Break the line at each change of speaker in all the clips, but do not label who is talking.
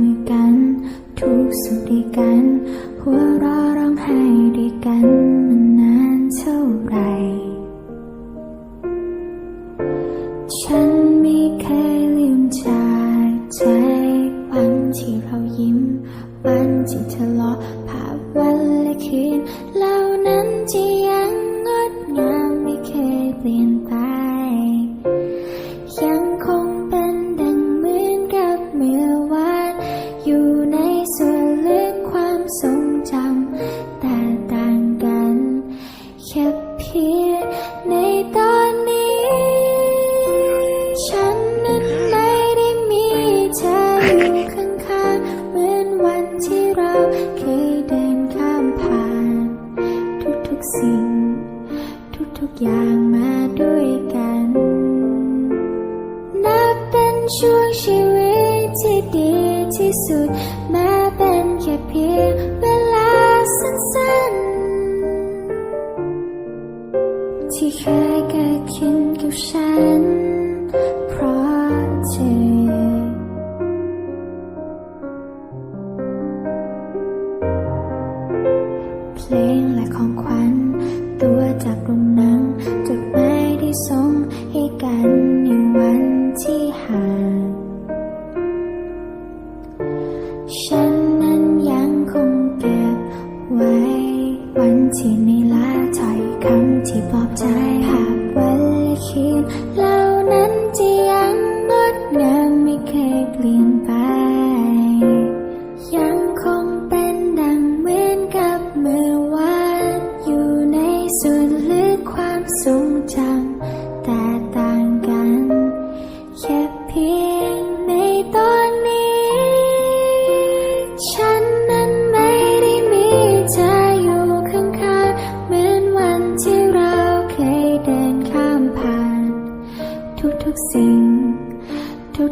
มือกัน ทุกสุขด้วยกัน หัวเราะร้องไห้ด้วยกันมันนานเท่าไหรฉันไม่เคยลืมจากใจวันที่เรายิ้ม วันที่ทะเลาะภาพวันและคืนเหล่านั้นที่ อย่างมาด้วยกัน นับเป็นช่วงชีวิตที่ดีที่สุด แม้เป็นแค่เพียงเวลาสั้นๆ ที่เคยเกิดขึ้นกับฉัน เพราะเธอเพลง ที่ในลาถอยคำที่ปลอบใจภาพวันและคืนเหล่านั้นจะยัง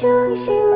เป็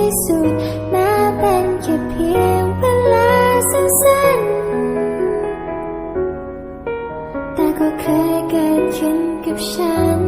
ที่สุดแม้เป็นแค่เพียงเวลาสั้นๆแต่ก็เคยเกิดขึ้นกับฉัน